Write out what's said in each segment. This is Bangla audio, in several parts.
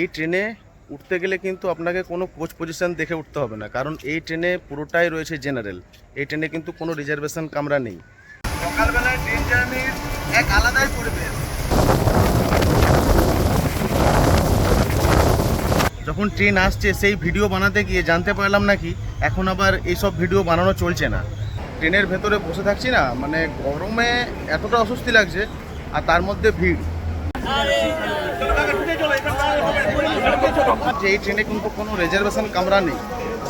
এই ট্রেনে উঠতে গেলে কিন্তু আপনাকে কোনো কোচ পজিশন দেখে উঠতে হবে না। কারণ এই ট্রেনে পুরোটাই রয়েছে জেনারেল এই ট্রেনে কিন্তু কোনো রিজার্ভেশন কামরা নেই। সকালবেলায় ট্রেন জার্নির এক আলাদাই পরিবেশ। যখন ট্রেন আসছে সেই ভিডিও বানাতে গিয়ে জানতে পারলাম নাকি এখন আবার এইসব ভিডিও বানানো চলছে না। ট্রেনের ভেতরে বসে থাকছি না মানে গরমে এতটা অস্বস্তি লাগছে আর তার মধ্যে ভিড়। যে এই ট্রেনে কিন্তু কোনো রিজার্ভেশন কামরা নেই।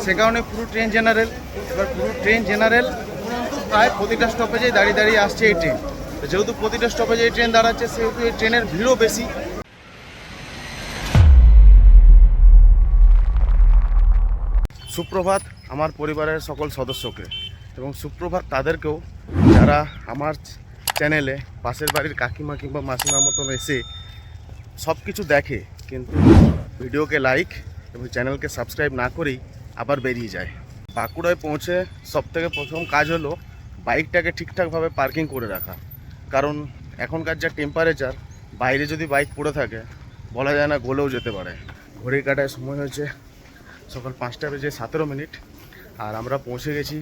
সে কারণে পুরো ট্রেন জেনারেল এবার পুরো ট্রেন জেনারেল প্রায় প্রতিটা স্টপেজেই দাঁড়িয়ে দাঁড়িয়ে আসছে এই ট্রেন যেহেতু প্রতিটা স্টপেজে এই ট্রেন দাঁড়াচ্ছে, সেহেতু এই ট্রেনের ভিড়ও বেশি। সুপ্রভাত আমার পরিবারের সকল সদস্যকে এবং সুপ্রভাত তাদেরকেও যারা আমার চ্যানেলে পাশের বাড়ির কাকিমা কিংবা মাসিমার মতন এসে সব কিছু দেখে কিন্তু ভিডিওকে লাইক এবং চ্যানেলকে সাবস্ক্রাইব না করেই আবার বেরিয়ে যায়। বাঁকুড়ায় পৌঁছে সব থেকে প্রথম কাজ হলো বাইকটাকে ঠিকঠাকভাবে পার্কিং করে রাখা। কারণ এখনকার যা টেম্পারেচার বাইরে যদি বাইক পড়ে থাকে, বলা যায় না গলেও যেতে পারে। ঘড়ির কাটায় সময় হয়েছে সকাল পাঁচটা বেজে সতেরো মিনিট আর আমরা পৌঁছে গেছি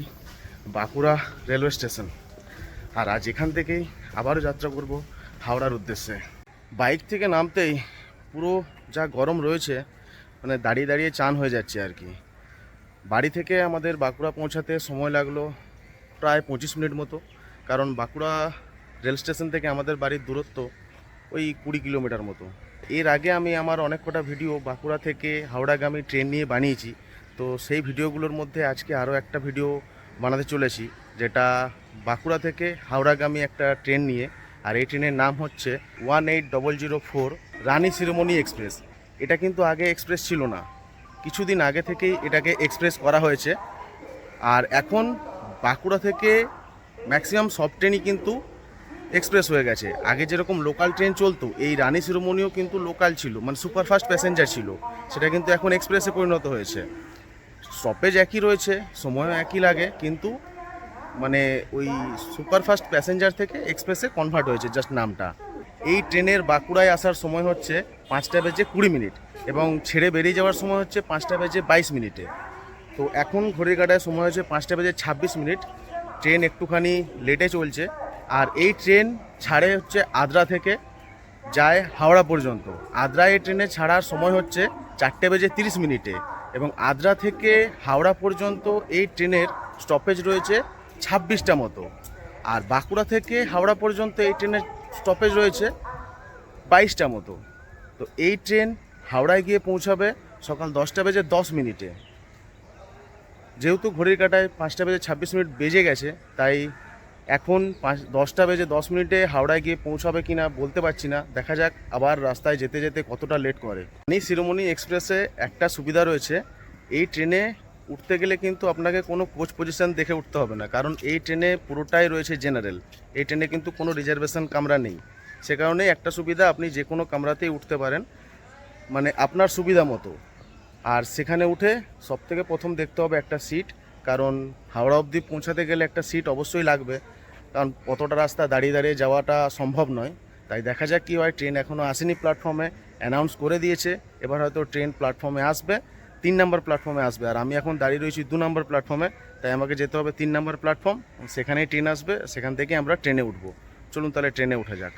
বাঁকুড়া রেলওয়ে স্টেশন আর আজ এখান থেকেই আবারও যাত্রা করব হাওড়ার উদ্দেশ্যে। বাইক থেকে নামতেই পুরো যা গরম রয়েছে মানে দাঁড়িয়ে দাঁড়িয়ে চান হয়ে যাচ্ছে আর কি। বাড়ি থেকে আমাদের বাঁকুড়া পৌঁছাতে সময় লাগল প্রায় পঁচিশ মিনিট মতো, কারণ বাঁকুড়া রেল স্টেশন থেকে আমাদের বাড়ির দূরত্ব ওই কুড়ি কিলোমিটার মতো। এর আগে আমি আমার অনেক কটা ভিডিও বাঁকুড়া থেকে হাওড়াগামী ট্রেন নিয়ে বানিয়েছি, তো সেই ভিডিওগুলোর মধ্যে আজকে আরও একটা ভিডিও বানাতে চলেছি, যেটা বাঁকুড়া থেকে হাওড়াগামী একটা ট্রেন নিয়ে, আর এই ট্রেনের নাম হচ্ছে one eight double zero four Rani Shiromani express. এটা কিন্তু আগে এক্সপ্রেস ছিল না। কিছুদিন আগে থেকেই এটাকে এক্সপ্রেস করা হয়েছে। আর এখন বাঁকুড়া থেকে ম্যাক্সিমাম সব ট্রেনই কিন্তু এক্সপ্রেস হয়ে গেছে। আগে যেরকম লোকাল ট্রেন চলতো, এই রানী শিরোমণিও কিন্তু লোকাল ছিল মানে সুপারফাস্ট প্যাসেঞ্জার ছিল। সেটা কিন্তু এখন এক্সপ্রেসে পরিণত হয়েছে। স্টপেজ একই রয়েছে, সময়ও একই লাগে, কিন্তু মানে ওই সুপারফাস্ট প্যাসেঞ্জার থেকে এক্সপ্রেসে কনভার্ট হয়েছে, জাস্ট নামটা। এই ট্রেনের বাঁকুড়ায় আসার সময় হচ্ছে পাঁচটা বেজে কুড়ি মিনিট এবং ছেড়ে বেরিয়ে যাওয়ার সময় হচ্ছে পাঁচটা বেজে বাইশ মিনিটে। তো এখন ঘড়ির কাটায় সময় হচ্ছে পাঁচটা বেজে ছাব্বিশ মিনিট। ট্রেন একটুখানি লেটে চলছে আর এই ট্রেন ছাড়ে হচ্ছে আদ্রা থেকে যায় হাওড়া পর্যন্ত। আদ্রা এই ট্রেনে ছাড়ার সময় হচ্ছে চারটে বেজে তিরিশ মিনিটে এবং আদ্রা থেকে হাওড়া পর্যন্ত এই ট্রেনের স্টপেজ রয়েছে ছাব্বিশটা মতো। আর বাঁকুড়া থেকে হাওড়া পর্যন্ত এই ট্রেনের স্টপেজ রয়েছে বাইশটা মতো। তো এই ট্রেন হাওড়ায় গিয়ে পৌঁছাবে সকাল দশটা বেজে দশ মিনিটে। যেহেতু ঘড়ির কাটায় পাঁচটা বেজে ছাব্বিশ মিনিট বেজে গেছে, তাই এখন পাঁচ, দশটা বেজে দশ মিনিটে হাওড়ায় গিয়ে পৌঁছাবে কি না বলতে পারছি না। দেখা যাক আবার রাস্তায় যেতে যেতে কতটা লেট করে। এই শিরোমণি এক্সপ্রেসে একটা সুবিধা রয়েছে। এই ট্রেনে উঠতে গেলে কিন্তু আপনাকে কোনো কোচ পজিশন দেখে উঠতে হবে না। কারণ এই ট্রেনে পুরোটাই রয়েছে জেনারেল এই ট্রেনে কিন্তু কোনো রিজার্ভেশন কামরা নেই। সে কারণে একটা সুবিধা, আপনি যে কোনো কামরাতেই উঠতে পারেন। মানে আপনার সুবিধা মতো। আর সেখানে উঠে সব থেকে প্রথম দেখতে হবে একটা সিট কারণ হাওড়া অবধি পৌঁছাতে গেলে একটা সিট অবশ্যই লাগবে। কারণ কতটা রাস্তা দাঁড়িয়ে দাঁড়িয়ে যাওয়াটা সম্ভব নয়। তাই দেখা যাক কী হয়। ট্রেন এখনও আসেনি প্ল্যাটফর্মে অ্যানাউন্স করে দিয়েছে। এবার হয়তো ট্রেন প্ল্যাটফর্মে আসবে। তিন নম্বর প্ল্যাটফর্মে আসবে। আর আমি এখন দাঁড়িয়ে রয়েছি দু নম্বর প্ল্যাটফর্মে তাই আমাকে যেতে হবে তিন নম্বর প্ল্যাটফর্ম সেখানেই ট্রেন আসবে, সেখান থেকে আমরা ট্রেনে উঠবো। চলুন তাহলে ট্রেনে উঠা যাক।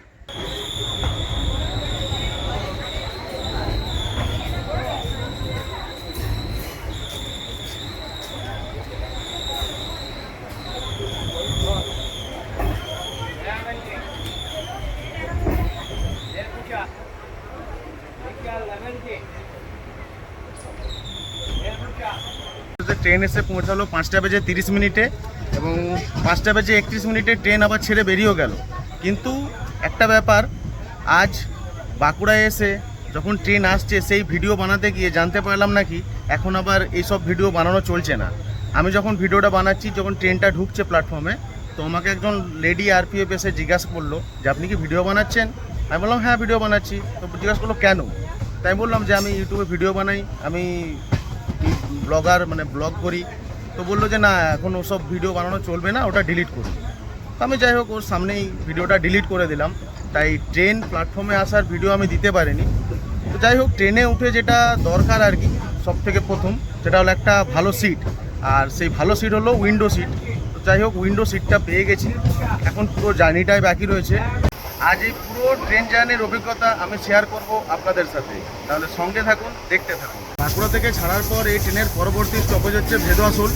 ট্রেন এসে পৌঁছালো পাঁচটা বেজে তিরিশ মিনিটে এবং পাঁচটা বেজে একত্রিশ মিনিটে ট্রেন আবার ছেড়ে বেরিয়েও গেল। কিন্তু একটা ব্যাপার, আজ বাঁকুড়ায় এসে যখন ট্রেন আসছে, সেই ভিডিও বানাতে গিয়ে জানতে পারলাম নাকি এখন আবার এইসব ভিডিও বানানো চলছে না। আমি যখন ভিডিওটা বানাচ্ছি, যখন ট্রেনটা ঢুকছে প্ল্যাটফর্মে তো আমাকে একজন লেডি আরপিএফ এসে জিজ্ঞাসা করল যে, আপনি কি ভিডিও বানাচ্ছেন? আমি বললাম হ্যাঁ ভিডিও বানাচ্ছি। তো জিজ্ঞাসা করল, কেন? তাই বললাম যে, আমি ইউটিউবে ভিডিও বানাই, আমি ব্লগার মানে ব্লগ করি, তো বলল যে না, এখন ওসব ভিডিও বানানো চলবে না, ওটা ডিলিট করুন তো আমি যাই হোক, ওর সামনেই ভিডিওটা ডিলিট করে দিলাম। তাই ট্রেন প্ল্যাটফর্মে আসার ভিডিও আমি দিতে পারিনি। তো যাই হোক ট্রেনে উঠে যেটা দরকার আর কি, সব থেকে প্রথম, সেটা হলো একটা ভালো সিট আর সেই ভালো সিট হলো উইন্ডো সিট যাই হোক উইন্ডো সিটটা পেয়ে গেছি। এখন পুরো জার্নিটাই বাকি রয়েছে। আজ এই পুরো ট্রেন জার্নির অভিজ্ঞতা আমি শেয়ার করব আপনাদের সাথে। তাহলে সঙ্গে থাকুন, দেখতে থাকুন। বাঁকুড়া থেকে ছাড়ার পর এই ট্রেনের পরবর্তী স্টপেজ হচ্ছে ভেদুয়াশোল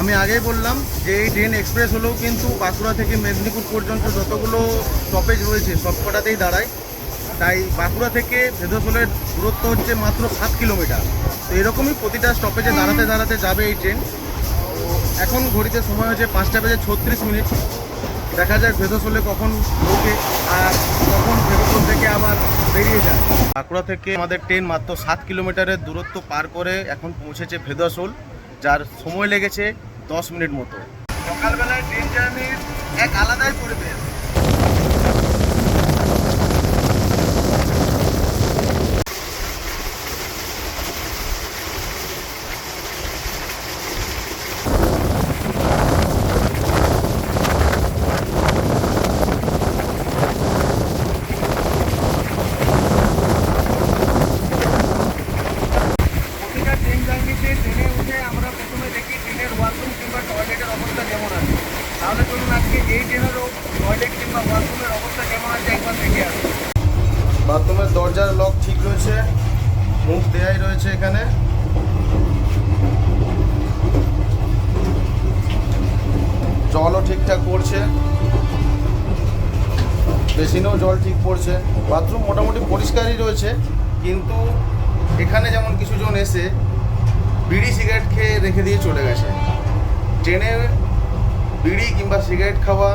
আমি আগেই বললাম যে এই ট্রেন এক্সপ্রেস হলেও কিন্তু বাঁকুড়া থেকে মেদিনীপুর পর্যন্ত যতগুলো স্টপেজ রয়েছে, সবকটাতেই দাঁড়ায়। তাই বাঁকুড়া থেকে ভেদসলের দূরত্ব হচ্ছে মাত্র সাত কিলোমিটার। তো এরকমই প্রতিটা স্টপেজে দাঁড়াতে দাঁড়াতে যাবে এই ট্রেন এখন ঘড়িতে সময় হচ্ছে পাঁচটা বেজে ছত্রিশ মিনিট। দেখা যাক ভেতর চলে কখন ঢোকে আর কখন ভেতর থেকে আবার বেরিয়ে যায়। বাঁকুড়া থেকে আমাদের ট্রেন মাত্র সাত কিলোমিটারের দূরত্ব পার করে এখন পৌঁছেছে ভেদাসোল যার সময় লেগেছে দশ মিনিট মতো। সকালবেলায় ট্রেন জার্নির এক আলাদাই পরিবেশ প্রতিটা ট্রেন জার্নিতে ট্রেনে উঠে আমরা প্রথমে দেখি ট্রেনের ওয়াশরুম কিংবা টয়লেটের অবস্থা কেমন আছে তাহলে চলুন আজকে এই ট্রেনেরও টয়লেট কিংবা ওয়াশরুমের অবস্থা কেমন আছে একবার দেখে আসুন বাথরুমের দরজার লক ঠিক রয়েছে মুখ দেয়াই রয়েছে এখানে জলও ঠিকঠাক পড়ছে বেসিনেও জল ঠিক পড়ছে, বাথরুম মোটামুটি পরিষ্কারই রয়েছে, কিন্তু এখানে যেমন কিছুজন এসে বিড়ি সিগারেট খেয়ে রেখে দিয়ে চলে গেছে। ট্রেনে বিড়ি কিংবা সিগারেট খাওয়া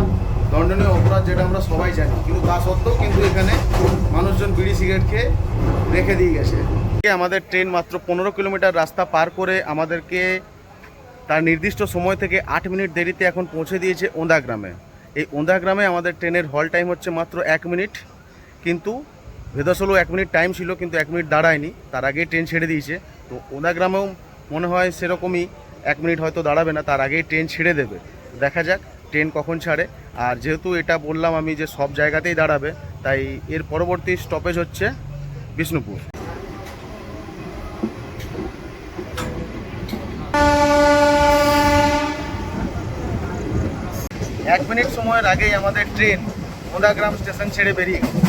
দণ্ডনীয় অপরাধ যেটা আমরা সবাই জানি, কিন্তু তা সত্ত্বেও কিন্তু এখানে মানুষজন বিড়ি সিগারেট খেয়ে রেখে দিয়ে গেছে। আমাদের ট্রেন মাত্র পনেরো কিলোমিটার রাস্তা পার করে আমাদেরকে তার নির্দিষ্ট সময় থেকে আট মিনিট দেরিতে এখন পৌঁছে দিয়েছে ওন্দা গ্রামে। এই ওন্দা গ্রামে আমাদের ট্রেনের হল টাইম হচ্ছে মাত্র এক মিনিট, কিন্তু ভেদাসলেও এক মিনিট টাইম ছিল, কিন্তু এক মিনিট দাঁড়ায়নি। তার আগে ট্রেন ছেড়ে দিয়েছে। তো ওন্দা গ্রামেও মনে হয় সেরকমই এক মিনিট হয়তো দাঁড়াবে না, তার আগেই ট্রেন ছেড়ে দেবে। দেখা যাক ট্রেন কখন ছাড়ে। আর যেহেতু এটা বললাম আমি যে সব জায়গাতেই দাঁড়াবে, তাই এর পরবর্তী স্টপেজ হচ্ছে বিষ্ণুপুর এক মিনিট সময়ের আগেই আমাদের ট্রেন মোদাগ্রাম স্টেশন ছেড়ে বেরিয়ে গেল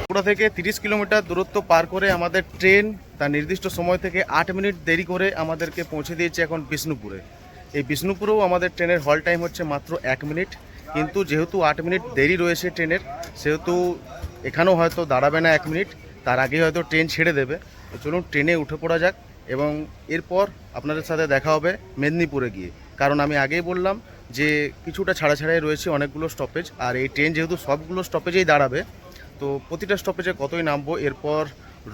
বাঁকুড়া থেকে তিরিশ কিলোমিটার দূরত্ব পার করে আমাদের ট্রেন তার নির্দিষ্ট সময় থেকে আট মিনিট দেরি করে আমাদেরকে পৌঁছে দিয়েছে এখন বিষ্ণুপুরে। এই বিষ্ণুপুরেও আমাদের ট্রেনের হল টাইম হচ্ছে মাত্র এক মিনিট। কিন্তু যেহেতু আট মিনিট দেরি রয়েছে ট্রেনের, সেহেতু এখানেও হয়তো দাঁড়াবে না এক মিনিট, তার আগে হয়তো ট্রেন ছেড়ে দেবে। চলুন ট্রেনে উঠে পড়া যাক এবং এরপর আপনাদের সাথে দেখা হবে মেদিনীপুরে গিয়ে। কারণ আমি আগেই বললাম যে কিছুটা ছাড়া ছাড়াই রয়েছে অনেকগুলো স্টপেজ আর এই ট্রেন যেহেতু সবগুলো স্টপেজেই দাঁড়াবে তো প্রতিটা স্টপেজে কতই নামবো, এরপর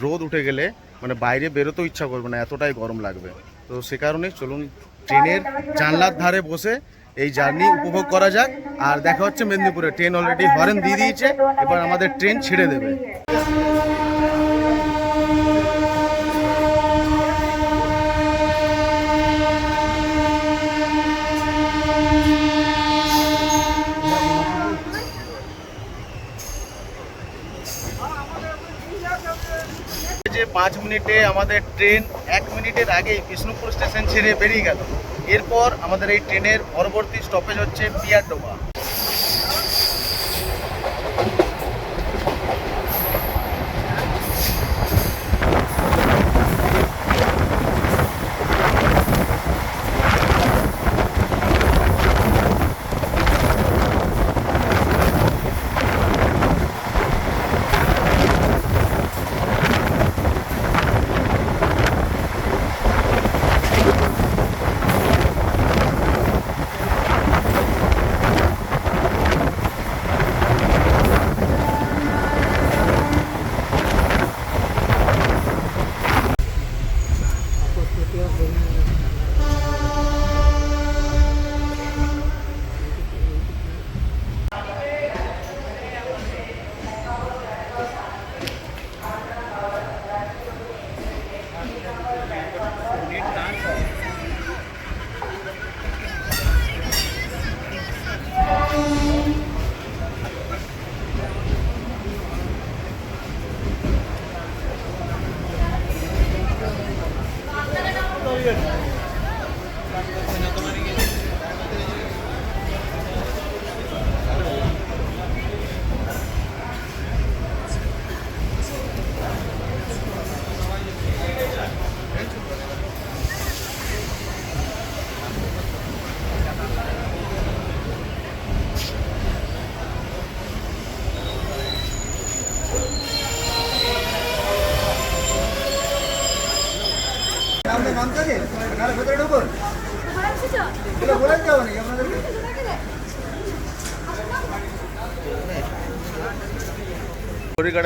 রোদ উঠে গেলে মানে বাইরে বেরোতেও ইচ্ছা করবে না, এতটাই গরম লাগবে। তো সে কারণে চলুন ট্রেনের জানলার ধারে বসে এই জার্নি উপভোগ করা যাক। আর দেখা হচ্ছে মেদিনীপুরে, ট্রেন অলরেডি হরেন দিয়ে দিয়েছে, এবার আমাদের ট্রেন ছেড়ে দেবে যে পাঁচ মিনিটে আমাদের ট্রেন এক মিনিটের আগেই বিষ্ণুপুর স্টেশন ছেড়ে বেরিয়ে গেল। এরপর আমাদের এই ট্রেনের পরবর্তী স্টপেজ হচ্ছে পিয়ারডোবা।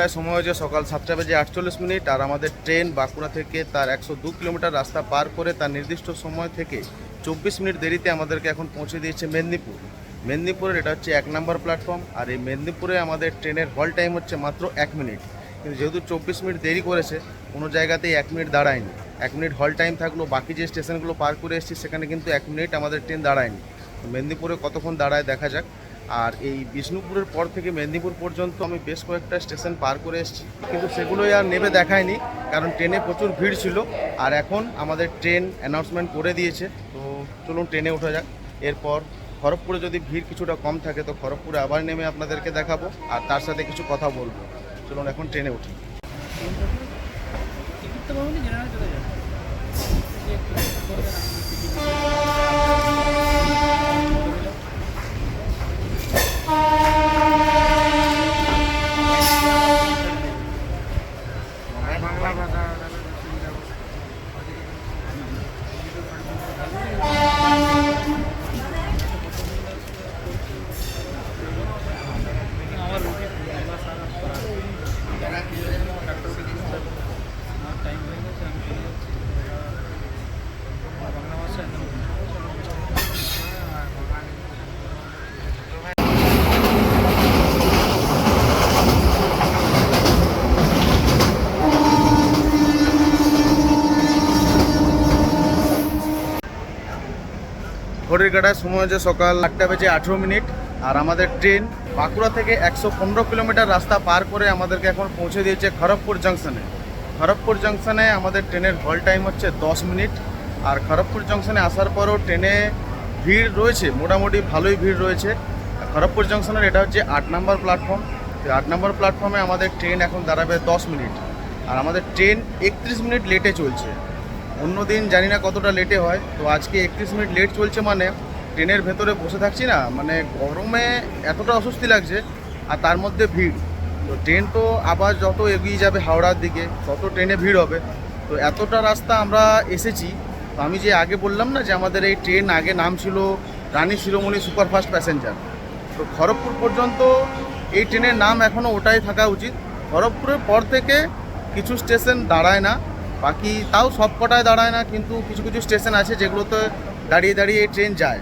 ঘড়িকাটায় সময় হয়েছে সকাল সাতটা বেজে আটচল্লিশ মিনিট আর আমাদের ট্রেন বাঁকুড়া থেকে তার একশো দু কিলোমিটার রাস্তা পার করে তার নির্দিষ্ট সময় থেকে চব্বিশ মিনিট দেরিতে আমাদেরকে এখন পৌঁছে দিয়েছে মেদিনীপুর। মেদিনীপুরের এটা হচ্ছে এক নম্বর প্ল্যাটফর্ম আর এই মেদিনীপুরে আমাদের ট্রেনের হল টাইম হচ্ছে মাত্র এক মিনিট। কিন্তু যেহেতু চব্বিশ মিনিট দেরি করেছে, কোনো জায়গাতেই এক মিনিট দাঁড়ায়নি। এক মিনিট হল টাইম থাকল বাকি যে স্টেশনগুলো পার করে এসেছি, সেখানে কিন্তু এক মিনিট আমাদের ট্রেন দাঁড়ায়নি। মেদিনীপুরে কতক্ষণ দাঁড়ায় দেখা যাক। আর এই বিষ্ণুপুরের পর থেকে মেদিনীপুর পর্যন্ত আমি বেশ কয়েকটা স্টেশন পার করে এসেছি। কিন্তু সেগুলোই আর নেবে দেখায়নি, কারণ ট্রেনে প্রচুর ভিড় ছিল। আর এখন আমাদের ট্রেন অ্যানাউন্সমেন্ট করে দিয়েছে। তো চলুন ট্রেনে ওঠা যাক। এরপর খড়গপুরে যদি ভিড় কিছুটা কম থাকে, তো খড়গপুরে আবার নেমে আপনাদেরকে দেখাবো। আর তার সাথে কিছু কথা বলব। চলুন এখন ট্রেনে উঠি টিকিট তো পাবো না জেনারেল চলে যাবে যে একটু করবে না আমার রুটি বাংলা সারা আমার টাইম হয়ে গেছে আমি চলে যাচ্ছি বাংলা ভাষা একদম ঘড়ির সময় হচ্ছে সকাল আটটা বেজে আঠেরো মিনিট। আর আমাদের ট্রেন বাঁকুড়া থেকে একশো পনেরো কিলোমিটার রাস্তা পার করে আমাদেরকে এখন পৌঁছে দিয়েছে খড়গপুর জাংশনে। খড়গপুর জাংশনে আমাদের ট্রেনের হল টাইম হচ্ছে দশ মিনিট। আর খড়গপুর জাংশনে আসার পরও ট্রেনে ভিড় রয়েছে, মোটামুটি ভালোই ভিড় রয়েছে। খড়গপুর জাংশনের এটা হচ্ছে আট নম্বর প্ল্যাটফর্ম। তো আট নম্বর প্ল্যাটফর্মে আমাদের ট্রেন এখন দাঁড়াবে দশ মিনিট। আর আমাদের ট্রেন একত্রিশ মিনিট লেটে চলছে। অন্য দিন জানি না কতটা লেটে হয়, তো আজকে একত্রিশ মিনিট লেট চলছে মানে ট্রেনের ভেতরে বসে থাকছি না মানে গরমে এতটা অস্বস্তি লাগছে আর তার মধ্যে ভিড়। তো ট্রেন তো আবার যত এগিয়ে যাবে হাওড়ার দিকে, তত ট্রেনে ভিড় হবে। তো এতটা রাস্তা আমরা এসেছি, তো আমি যে আগে বললাম না যে আমাদের এই ট্রেন আগে নাম ছিল রানী শিরোমণি সুপারফাস্ট প্যাসেঞ্জার। তো খড়গপুর পর্যন্ত এই ট্রেনের নাম এখনও ওটাই থাকা উচিত। খড়গপুরের পর থেকে কিছু স্টেশন দাঁড়ায় না বাকি তাও সব কটায় দাঁড়ায় না, কিন্তু কিছু কিছু স্টেশন আছে যেগুলোতে দাঁড়িয়ে দাঁড়িয়ে ট্রেন যায়।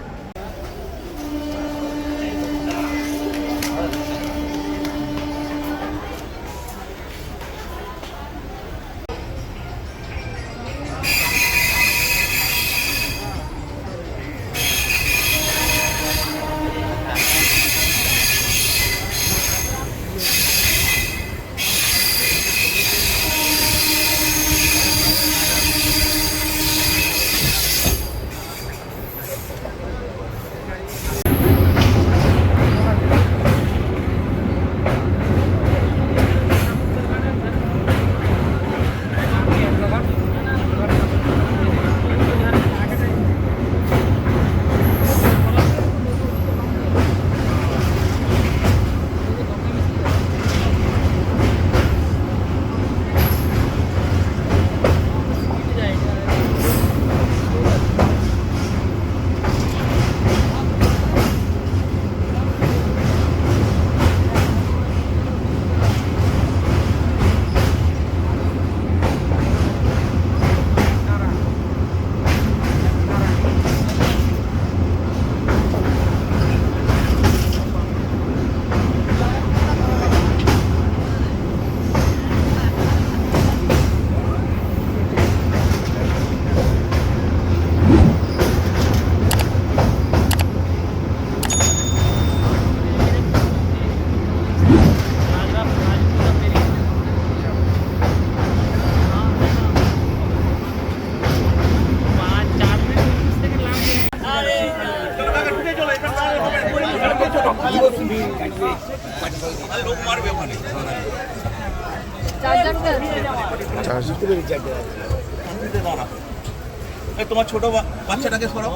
তোমার ছোট বাচ্চাটাকে সরাও।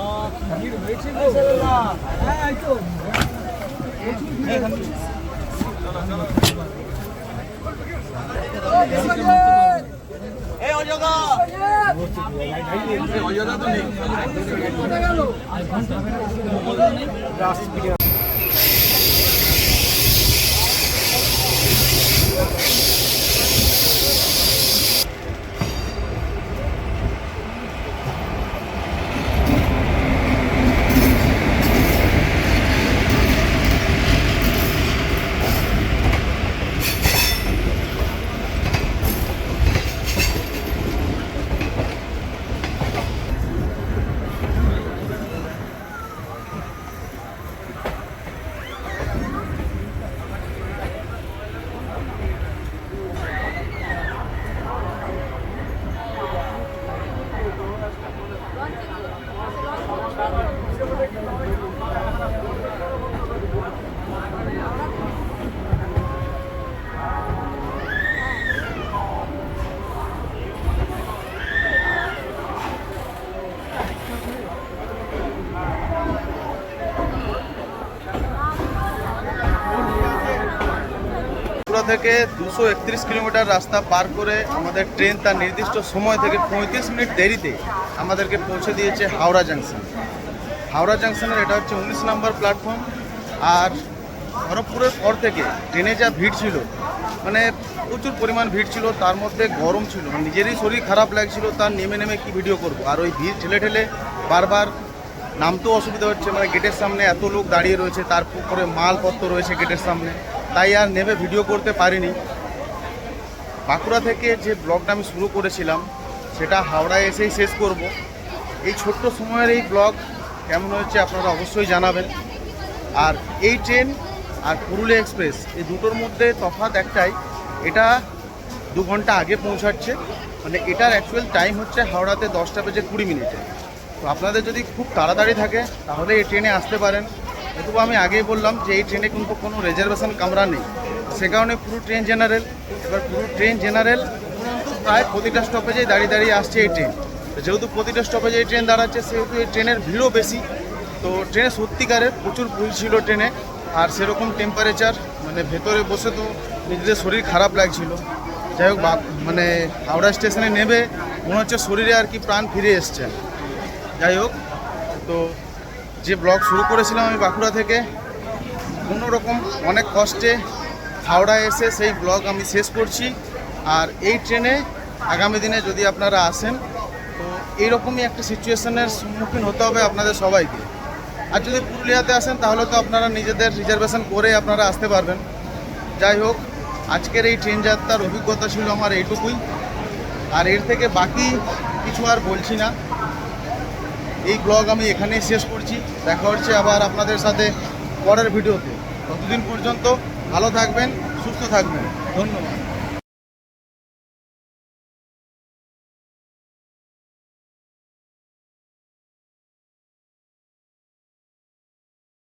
এই অজগা। এই অজগা তো নেই থেকে দুশো একত্রিশ কিলোমিটার রাস্তা পার করে আমাদের ট্রেন তার নির্দিষ্ট সময় থেকে পঁয়ত্রিশ মিনিট দেরিতে আমাদেরকে পৌঁছে দিয়েছে হাওড়া জাংশন হাওড়া জাংশনের এটা হচ্ছে উনিশ নম্বর প্ল্যাটফর্ম আর খড়গপুরের পর থেকে ট্রেনে যা ভিড় ছিল মানে প্রচুর পরিমাণ ভিড় ছিল, তার মধ্যে গরম ছিল। নিজেরই শরীর খারাপ লাগছিল, তার নেমে নেমে কি ভিডিও করব? আর ওই ভিড় ঠেলে ঠেলে বারবার নামতেও অসুবিধা হচ্ছে মানে গেটের সামনে এত লোক দাঁড়িয়ে রয়েছে, তার তারপরে মালপত্র রয়েছে গেটের সামনে। তাই আর নেমে ভিডিও করতে পারিনি। বাঁকুড়া থেকে যে ব্লগটা আমি শুরু করেছিলাম, সেটা হাওড়ায় এসেই শেষ করব। এই ছোট্ট সময়ের এই ব্লগ কেমন হয়েছে আপনারা অবশ্যই জানাবেন। আর এই ট্রেন আর পুরুলিয়া এক্সপ্রেস, এই দুটোর মধ্যে তফাৎ একটাই, এটা দু ঘণ্টা আগে পৌঁছাচ্ছে। মানে এটার অ্যাকচুয়াল টাইম হচ্ছে হাওড়াতে দশটা বেজে কুড়ি মিনিটে। তো আপনাদের যদি খুব তাড়াতাড়ি থাকে, তাহলে এই ট্রেনে আসতে পারেন। অথবা আমি আগেই বললাম যে এই ট্রেনে কিন্তু কোনো রিজার্ভেশন কামরা নেই। সে কারণে পুরো ট্রেন জেনারেল এবার পুরো ট্রেন জেনারেল প্রায় প্রতিটা স্টপেজে দাঁড়িয়ে দাঁড়িয়ে আসছে এই ট্রেন যেহেতু প্রতিটা স্টপেজে এই ট্রেন দাঁড়াচ্ছে, সেহেতু এই ট্রেনের ভিড়ও বেশি। তো ট্রেনে সত্যিকারের প্রচুর ভুল ছিল ট্রেনে আর সেরকম টেম্পারেচার মানে ভেতরে বসে তো নিজেদের শরীর খারাপ লাগছিল। যাই হোক মানে হাওড়া স্টেশনে নেবে মনে হচ্ছে শরীরে আর কি প্রাণ ফিরে এসছে। যাই হোক, তো যে ব্লগ শুরু করেছিলাম আমি বাঁকুড়া থেকে রকম অনেক কষ্টে হাওড়া এসে সেই ব্লগ আমি শেষ করছি। আর এই ট্রেনে আগামী দিনে যদি আপনারা আসেন, তো এইরকমই একটা সিচুয়েশনের সম্মুখীন হতে হবে আপনাদের সবাইকে। আর যদি পুরুলিয়াতে আসেন, তাহলে তো আপনারা নিজেদের রিজার্ভেশন করে আপনারা আসতে পারবেন। যাই হোক, আজকের এই ট্রেন যাত্রার অভিজ্ঞতা ছিল আমার এইটুকুই। আর এর থেকে বাকি কিছু আর বলছি না। এই ব্লগ আমি এখানেই শেষ করছি। দেখা হচ্ছে আবার আপনাদের সাথে পরের ভিডিওতে। ততদিন পর্যন্ত ভালো থাকবেন, সুস্থ থাকবেন। ধন্যবাদ।